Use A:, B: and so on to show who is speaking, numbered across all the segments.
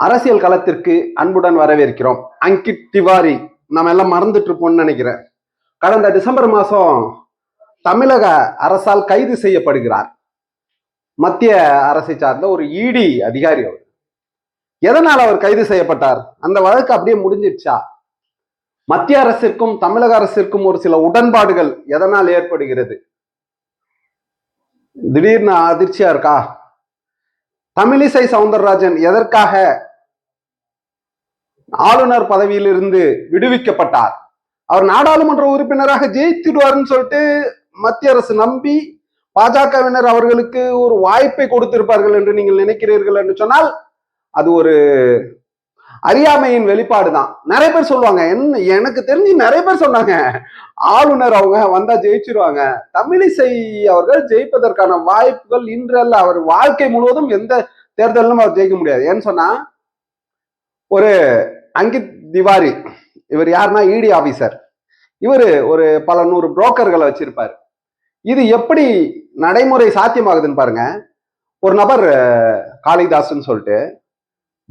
A: அரசியல் களத்திற்கு அன்புடன் வரவேற்கிறோம். அங்கித் திவாரி நம்ம எல்லாம் மறந்துட்டு இருப்போம்னு நினைக்கிறேன். கடந்த டிசம்பர் மாதம் தமிழக அரசால் கைது செய்யப்படுகிறார். மத்திய அரசை சார்ந்த ஒரு இடி அதிகாரி அவர். எதனால் அவர் கைது செய்யப்பட்டார்? அந்த வழக்கு அப்படியே முடிஞ்சிடுச்சா? மத்திய அரசிற்கும் தமிழக அரசிற்கும் ஒரு சில உடன்பாடுகள் எதனால் ஏற்படுகிறது? திடீர்னு அதிர்ச்சியா இருக்கா? தமிழிசை சவுந்தரராஜன் எதற்காக ஆளுநர் பதவியிலிருந்து விடுவிக்கப்பட்டார். அவர் நாடாளுமன்ற உறுப்பினராக ஜெயித்திடுவார்னு சொல்லிட்டு மத்திய அரசு நம்பி பாஜகவினர் அவர்களுக்கு ஒரு வாய்ப்பை கொடுத்திருப்பார்கள் என்று நீங்கள் நினைக்கிறீர்கள் என்று சொன்னால் அது ஒரு அறியாமையின் வெளிப்பாடு தான் நிறைய பேர் சொல்லுவாங்க என்ன எனக்கு தெரிஞ்சு நிறைய பேர் சொன்னாங்க ஆளுநர் அவங்க வந்தா ஜெயிச்சிருவாங்க. தமிழிசை அவர்கள் ஜெயிப்பதற்கான வாய்ப்புகள் இன்றல்ல. அவர் வாழ்க்கை முழுவதும் எந்த தேர்தலிலும் அவர் ஜெயிக்க முடியாது. ஏன்னு சொன்னா ஒரு அங்கித் திவாரி இவர் யாருன்னா இடி ஆபீசர் இவர் ஒரு பல நூறு புரோக்கர்களை வச்சிருப்பார். இது எப்படி நடைமுறை சாத்தியமாகுதுன்னு பாருங்க. ஒரு நபர் காளிதாஸ்ன்னு சொல்லிட்டு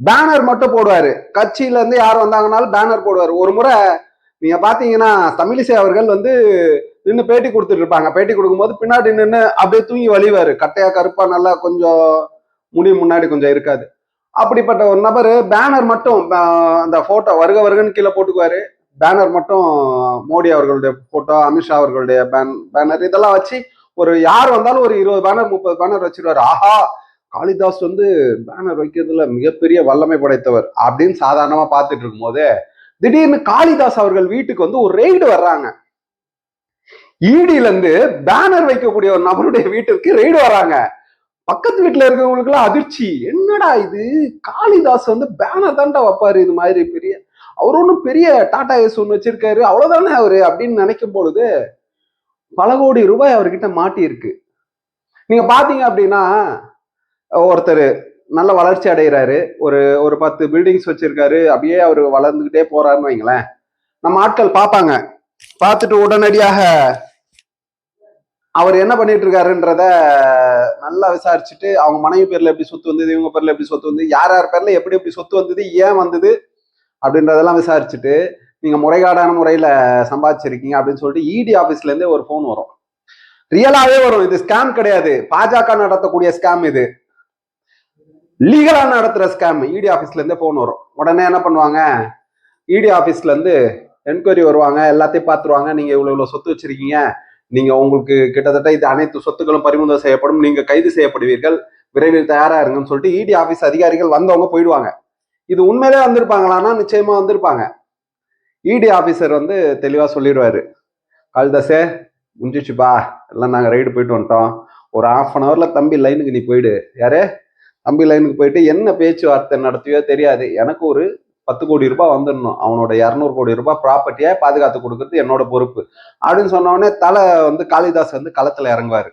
A: பேனர் மட்டும் போடுவார். கட்சியிலேருந்து யார் வந்தாங்கனாலும் பேனர் போடுவார். ஒரு முறை நீங்கள் பார்த்தீங்கன்னா தமிழிசை அவர்கள் வந்து நின்று பேட்டி கொடுத்துட்டு இருப்பாங்க. பேட்டி கொடுக்கும்போது பின்னாடி நின்று அப்படியே தூங்கி வழிவார். கட்டையா கருப்பா நல்லா கொஞ்சம் முடி முன்னாடி கொஞ்சம் இருக்காது. அப்படிப்பட்ட ஒரு நபர் பேனர் மட்டும் அந்த போட்டோ வருக வருகன்னு கீழே போட்டுக்குவாரு. பேனர் மட்டும் மோடி அவர்களுடைய போட்டோ அமித்ஷா அவர்களுடைய பேன் பேனர் இதெல்லாம் வச்சு ஒரு யார் வந்தாலும் ஒரு இருபது பேனர் முப்பது பேனர் வச்சிருவாரு. ஆஹா! காளிதாஸ் வந்து பேனர் வைக்கிறதுல மிகப்பெரிய வல்லமை படைத்தவர் அப்படின்னு சாதாரணமா பார்த்துட்டு இருக்கும்போது திடீர்னு காளிதாஸ் அவர்கள் வீட்டுக்கு வந்து ஒரு ரெய்டு வர்றாங்க. ஈடியில இருந்து பேனர் வைக்கக்கூடிய ஒரு நபருடைய வீட்டிற்கு ரெய்டு வர்றாங்க. பக்கத்து வீட்டுல இருக்கிறவங்களுக்கு எல்லாம் அதிர்ச்சி. என்னடா இது? காளிதாஸ் வந்து பேனர் தாண்டா வைப்பாரு இது மாதிரி பெரிய. அவர் ஒன்றும் பெரிய டாடா ஏஸ் ஒன்று வச்சிருக்காரு. அவ்வளவுதானே அவரு அப்படின்னு நினைக்கும் பொழுது பல கோடி ரூபாய் அவர்கிட்ட மாட்டியிருக்கு. நீங்க பாத்தீங்க அப்படின்னா ஒருத்தர் நல்ல வளர்ச்சி அடைகிறாரு ஒரு ஒரு பத்து பில்டிங்ஸ் வச்சிருக்காரு. அப்படியே அவர் வளர்ந்துகிட்டே போறாருன்னு வைங்களேன். நம்ம ஆட்கள் பார்ப்பாங்க. பார்த்துட்டு உடனடியாக அவர் என்ன பண்ணிட்டு இருக்காருன்றத நல்லா விசாரிச்சுட்டு அவங்க மனைவி பேர்ல எப்படி சொத்து வந்தது இவங்க பேர்ல எப்படி சொத்து வந்தது யார் யார் பேர்ல எப்படி எப்படி சொத்து வந்தது ஏன் வந்தது அப்படின்றதெல்லாம் விசாரிச்சுட்டு நீங்க முறைகாடான முறையில சம்பாதிச்சிருக்கீங்க அப்படின்னு சொல்லிட்டு இடி ஆபீஸ்ல இருந்தே ஒரு ஃபோன் வரும். ரியலாவே வரும். இது ஸ்கேம் கிடையாது. பாஜக நடத்தக்கூடிய ஸ்கேம் இது. லீகலா நடத்துற ஸ்கேம் இடி ஆபீஸ்ல இருந்தே போன் வரும். உடனே என்ன பண்ணுவாங்க? இடி ஆபீஸ்ல இருந்து என்கொயரி வருவாங்க. எல்லாத்தையும் பார்த்துருவாங்க. நீங்க இவ்வளவு இவ்வளவு சொத்து வச்சிருக்கீங்க. நீங்க உங்களுக்கு கிட்டத்தட்ட இது அனைத்து சொத்துக்களும் பறிமுதல் செய்யப்படும். நீங்க கைது செய்யப்படுவீர்கள். விரைவில் தயாரா இருங்கன்னு சொல்லிட்டு இடி ஆபீஸ் அதிகாரிகள் வந்தவங்க போயிடுவாங்க. இது உண்மையிலே வந்திருப்பாங்களான்னா நிச்சயமா வந்திருப்பாங்க. இடி ஆபீசர் வந்து தெளிவா சொல்லிடுவாரு. கால்தாசே முடிஞ்சிச்சுப்பா எல்லாம் நாங்க ரைடு போயிட்டு வந்துட்டோம். ஒரு ஆஃப் அன் ஹவர்ல தம்பி லைனுக்கு நீ போயிடு. யாரு? தம்பி லைனுக்கு போயிட்டு என்ன பேச்சுவார்த்தை நடத்தியோ தெரியாது. எனக்கு ஒரு பத்து கோடி ரூபாய் வந்துடணும். அவனோட இரநூறு கோடி ரூபாய் ப்ராப்பர்ட்டியை பாதுகாத்து கொடுக்கறது என்னோட பொறுப்பு. அப்படின்னு சொன்னோடனே தலை வந்து காளிதாஸ் வந்து களத்தில் இறங்குவார்.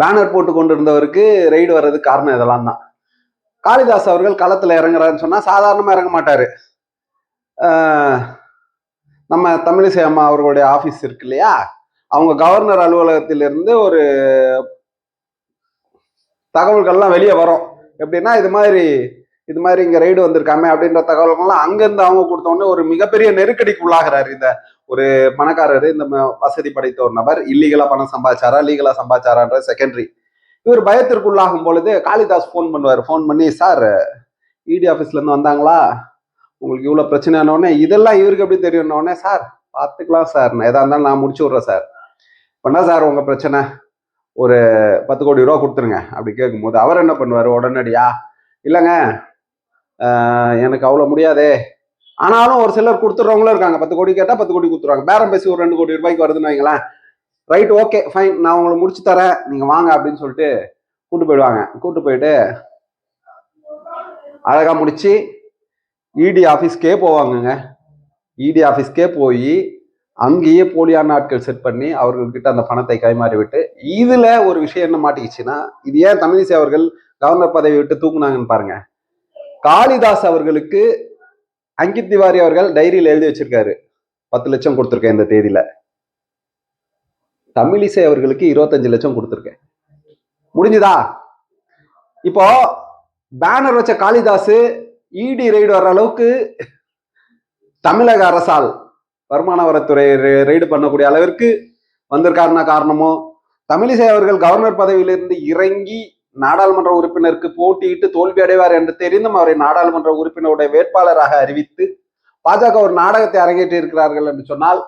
A: பேனர் போட்டு கொண்டு இருந்தவருக்கு ரைடு வர்றதுக்கு காரணம் இதெல்லாம் தான். காளிதாஸ் அவர்கள் களத்தில் இறங்குறாருன்னு சொன்னால் சாதாரணமாக இறங்க மாட்டார். நம்ம தமிழிசை அம்மா அவர்களுடைய ஆஃபீஸ் இருக்கு இல்லையா? அவங்க கவர்னர் அலுவலகத்திலிருந்து ஒரு தகவல்கள்லாம் வெளியே வரும். எப்படின்னா இது மாதிரி இது மாதிரி இங்க ரைடு வந்திருக்காமே அப்படின்ற தகவல்கள்லாம் அங்கிருந்து அவங்க கொடுத்தோடனே ஒரு மிகப்பெரிய நெருக்கடிக்கு உள்ளாகிறாரு இந்த ஒரு பணக்காரர் இந்த வசதி படைத்த ஒரு நபர். இல்லீகலா பணம் சம்பாதிச்சாரா லீகலா சம்பாதிச்சாரான்ற செகண்டரி இவர் பயத்திற்குள்ளாகும் பொழுது காளிதாஸ் ஃபோன் பண்ணுவார். ஃபோன் பண்ணி சார் இடி ஆஃபீஸ்ல இருந்து வந்தாங்களா? உங்களுக்கு இவ்வளோ பிரச்சனையானோடனே இதெல்லாம் இவருக்கு எப்படி தெரியும்னோடனே சார் பார்த்துக்கலாம் சார். நான் எதா இருந்தாலும் நான் முடிச்சு விட்றேன் சார். பண்ணா சார் உங்க பிரச்சனை? ஒரு பத்து கோடி ரூபா கொடுத்துருங்க. அப்படி கேட்கும்போது அவர் என்ன பண்ணுவார்? உடனடியா? இல்லைங்க எனக்கு அவ்வளோ முடியாதே. ஆனாலும் ஒரு சிலர் கொடுத்துட்றவங்களும் இருக்காங்க. பத்து கோடி கேட்டால் பத்து கோடி கொடுத்துருவாங்க பேரம் பேசி ஒரு ரெண்டு கோடி ரூபாய்க்கு வருதுன்னு வைங்களேன். Right okay fine. நான் உங்களுக்கு முடிச்சு தரேன். நீங்கள் வாங்க அப்படின்னு சொல்லிட்டு கூட்டு போயிடுவாங்க. கூட்டு போயிட்டு அழகாக முடிச்சு இடி ஆஃபீஸ்க்கே போவாங்கங்க. இடி ஆஃபீஸ்க்கே போய் அங்கேயே போலியான ஆட்கள் செட் பண்ணி அவர்கள்கிட்ட அந்த பணத்தை கைமாறி விட்டு இதில் ஒரு விஷயம் என்ன மாட்டிக்கிச்சுன்னா இது ஏன் தமிழிசை அவர்கள் கவர்னர் பதவி விட்டு தூக்குனாங்கன்னு பாருங்கள் காளிதாஸ் அவர்களுக்கு அங்கித் திவாரி அவர்கள் டைரியில் எழுதி வச்சிருக்காரு. பத்து லட்சம் கொடுத்துருக்கேன் இந்த தேதியில. தமிழிசை அவர்களுக்கு இருபத்தஞ்சு லட்சம் கொடுத்துருக்கேன். முடிஞ்சுதா? இப்போ பேனர் வச்ச காளிதாஸ் இடி ரெய்டு வர்ற அளவுக்கு தமிழக அரசால் வருமான வரித்துறை ரெய்டு பண்ணக்கூடிய அளவிற்கு வந்திருக்காருன்னா காரணமோ? தமிழிசை அவர்கள் கவர்னர் பதவியிலிருந்து இறங்கி நாடாளுமன்ற உறுப்பினருக்கு போட்டியிட்டு தோல்வி அடைவார் என்று தெரிந்தும் அவரை நாடாளுமன்ற உறுப்பினருடைய வேட்பாளராக அறிவித்து பாஜக ஒரு நாடகத்தை அரங்கேற்றி இருக்கிறார்கள் என்று சொன்னால்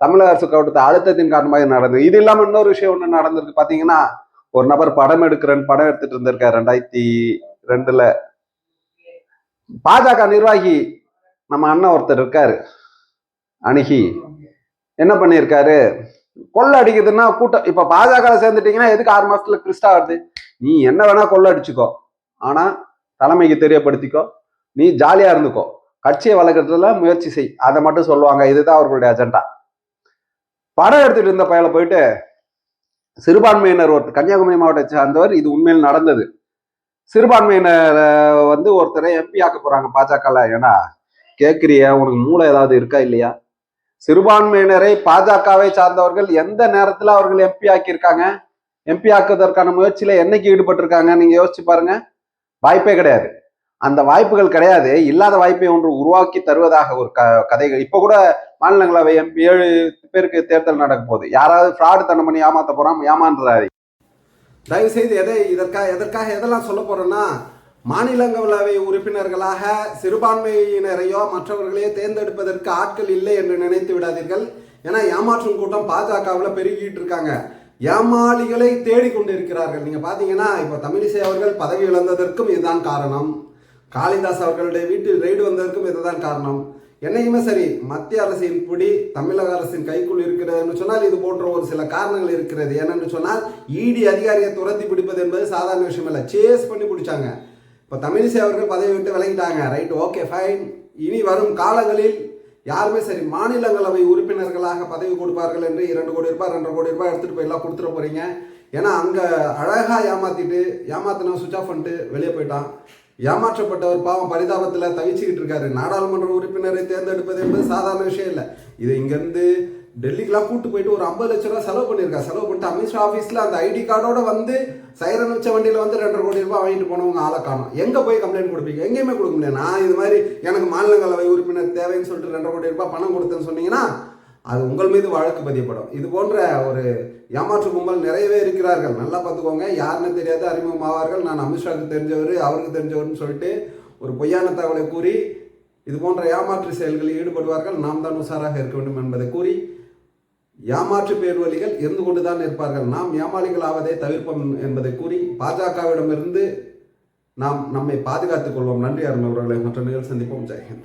A: தமிழக அரசு கொடுத்த அழுத்தத்தின் காரணமாக நடந்தது. இது இல்லாமல் இன்னொரு விஷயம் ஒண்ணு நடந்திருக்கு. பாத்தீங்கன்னா ஒரு நபர் படம் எடுக்கிறேன் படம் எடுத்துட்டு இருந்திருக்காரு ரெண்டாயிரத்தி ரெண்டுல பாஜக நிர்வாகி நம்ம அண்ணன் ஒருத்தர் இருக்காரு அணுகி. என்ன பண்ணியிருக்காரு? கொள்ளை அடிக்குதுன்னா கூட்டம் இப்ப பாஜக சேர்ந்துட்டீங்கன்னா எதுக்கு ஆறு மாசத்துல கிறிஸ்டா வருது நீ என்ன வேணா கொள்ளை அடிச்சுக்கோ ஆனா தலைமைக்கு தெரியப்படுத்திக்கோ. நீ ஜாலியா இருந்துக்கோ. கட்சியை வளர்க்கறதுல முயற்சி செய். அதை மட்டும் சொல்லுவாங்க. இதுதான் அவர்களுடைய அஜெண்டா படம் எடுத்துட்டு இருந்த பயல போயிட்டு சிறுபான்மையினர் ஒருத்தர் கன்னியாகுமரி மாவட்டத்தை சார்ந்தவர் இது உண்மையில் நடந்தது. சிறுபான்மையினர் வந்து ஒருத்தரை எம்பி ஆக்க போறாங்க பாஜகல. ஏன்னா கேட்கிறிய உனக்கு மூளை ஏதாவது இருக்கா இல்லையா? சிறுபான்மையினரை பாஜகவை சார்ந்தவர்கள் எந்த நேரத்துல அவர்கள் எம்பி ஆக்கியிருக்காங்க? எம்பி ஆக்குவதற்கான முயற்சியில என்னைக்கு ஈடுபட்டிருக்காங்க? நீங்க யோசிச்சு பாருங்க. வாய்ப்பே கிடையாது. அந்த வாய்ப்புகள் கிடையாது. இல்லாத வாய்ப்பை ஒன்று உருவாக்கி தருவதாக ஒரு க கதைகள். இப்போ கூட மாநிலங்களவை எம்பி ஏழு பேருக்கு தேர்தல் நடக்க போகுது. யாராவது ஃப்ராடு தனம் பண்ணி ஏமாத்த போறான் ஏமாந்துறாரு தயவு செய்து எதை இதற்காக எதற்காக எதெல்லாம் சொல்ல போறேன்னா மாநிலங்களவை உறுப்பினர்களாக சிறுபான்மையினரையோ மற்றவர்களையோ தேர்ந்தெடுப்பதற்கு ஆட்கள் இல்லை என்று நினைத்து விடாதீர்கள். ஏன்னா ஏமாற்றும் கூட்டம் பாஜகவில் பெருகிட்டு இருக்காங்க. ஏமாளிகளை தேடிக்கொண்டிருக்கிறார்கள். நீங்க பாத்தீங்கன்னா இப்போ தமிழிசை அவர்கள் பதவி இழந்ததற்கும் இதுதான் காரணம். காளிதாஸ் அவர்களுடைய வீட்டில் ரெய்டு வந்ததற்கும் இதுதான் காரணம். என்னைக்குமே சரி மத்திய அரசின் பிடி தமிழக அரசின் கைக்குள் இருக்கிறதுன்னு சொன்னால் இது போன்ற ஒரு சில காரணங்கள் இருக்கிறது. என்னன்னு சொன்னால் இடி அதிகாரியை துரத்தி பிடிப்பது என்பது சாதாரண விஷயம் இல்லை சேஸ் பண்ணி பிடிச்சாங்க. இப்போ தமிழிசை அவர்கள் பதவி விட்டு விலகிட்டாங்க. ரைட் ஓகே ஃபைன் இனி வரும் காலங்களில் யாருமே சரி மாநிலங்களவை உறுப்பினர்களாக பதவி கொடுப்பார்கள் என்று இரண்டு கோடி ரூபாய் ரெண்டரை கோடி ரூபாய் எடுத்துகிட்டு போய் எல்லாம் கொடுத்துட போகிறீங்க ஏன்னா அங்கே அழகாக ஏமாற்றிட்டு ஏமாத்தினா சுவிச் ஆஃப் பண்ணிட்டு வெளியே போயிட்டான். ஏமாற்றப்பட்டவர் பாவம் பரிதாபத்தில் தவிச்சுக்கிட்டு இருக்காரு. நாடாளுமன்ற உறுப்பினரை தேர்ந்தெடுப்பது என்பது சாதாரண விஷயம் இல்லை. இது இங்கேருந்து டெல்லிக்கெலாம் கூட்டு போயிட்டு ஒரு ஐம்பது லட்ச ரூபா செலவு பண்ணியிருக்கா. செலவு பண்ணிட்டு அமித்ஷா ஆஃபீஸில் அந்த ஐடி கார்டோட வந்து சைரன் வச்ச வண்டியில் வந்து ரெண்டரை கோடி ரூபாய் வாங்கிட்டு போனவங்க ஆளை காணும். எங்கே போய் கம்ப்ளைண்ட் கொடுப்பீங்க? எங்கேயுமே கொடுக்க முடியாது. நான் இது மாதிரி எனக்கு மாநிலங்களவை உறுப்பினர் தேவைன்னு சொல்லிட்டு ரெண்டரை கோடி ரூபாய் பணம் கொடுத்தேன்னு சொன்னீங்கன்னா அது உங்கள் மீது வழக்கு பதியப்படும். இது போன்ற ஒரு ஏமாற்று கும்பல் நிறையவே இருக்கிறார்கள். நல்லா பார்த்துக்கோங்க. யாருன்னு தெரியாத அறிமுகமாவார்கள் நான் அமித்ஷாவுக்கு தெரிஞ்சவர் அவருக்கு தெரிஞ்சவர்னு சொல்லிட்டு ஒரு பொய்யான தகவலை கூறி இது போன்ற ஏமாற்று செயல்களில் ஈடுபடுவார்கள். நாம் தான் உஷாராக இருக்க வேண்டும் என்பதை கூறி ஏமாற்று பேர்வழிகள் இருந்து கொண்டுதான் இருப்பார்கள் நாம் ஏமாளிகள் ஆவதை தவிர்ப்போம் என்பதை கூறி பாஜகவிடமிருந்து நாம் நம்மை பாதுகாத்துக் கொள்வோம். நன்றி அருண் அவர்களை மற்ற நிகழ்ச்சி சந்திப்போம். ஜெயஹிந்த்.